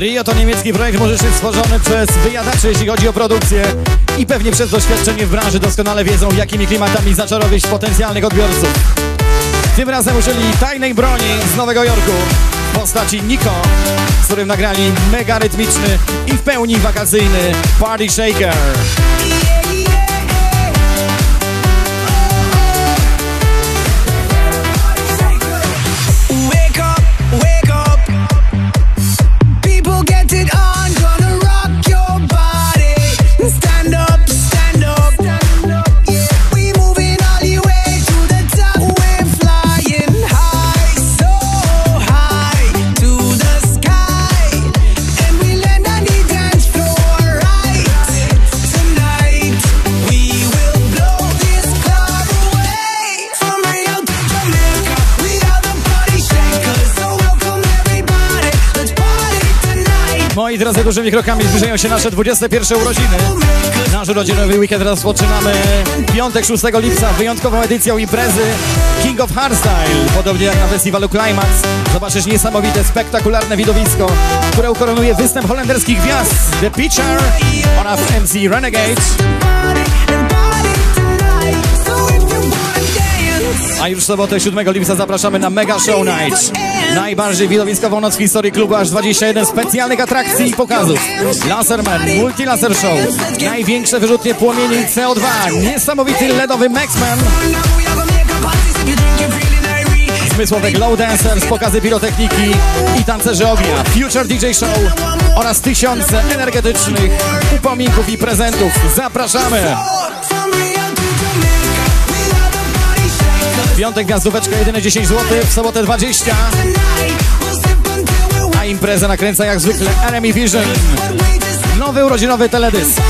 Rio to niemiecki projekt muzyczny stworzony przez wyjadaczy, jeśli chodzi o produkcję i pewnie przez doświadczenie w branży doskonale wiedzą, jakimi klimatami zaczarować potencjalnych odbiorców. Tym razem użyli tajnej broni z Nowego Jorku w postaci Nico, z którym nagrali mega rytmiczny i w pełni wakacyjny Party Shaker. Drodzy, dużymi krokami zbliżają się nasze 21 urodziny. Nasz urodzinowy weekend rozpoczynamy piątek 6 lipca wyjątkową edycją imprezy King of Hardstyle. Podobnie jak na festiwalu Climax zobaczysz niesamowite, spektakularne widowisko, które ukoronuje występ holenderskich gwiazd The Pitcher oraz MC Renegade. A już sobotę 7 lipca zapraszamy na Mega Show Night. Najbardziej widowiskową noc w historii klubu, aż 21 specjalnych atrakcji i pokazów. Laserman, Multi Laser Show, największe wyrzutnie płomieni CO2, niesamowity LEDowy Maxman, zmysłowe Glow Dancers, pokazy pirotechniki i tancerzy ognia, Future DJ Show oraz tysiące energetycznych upominków i prezentów. Zapraszamy! Piątek gwiazdóweczka jedyne 10 zł, w sobotę 20, Tonight, we'll sip until we're a imprezę nakręca jak zwykle Enemy Vision. Nowy urodzinowy teledysk.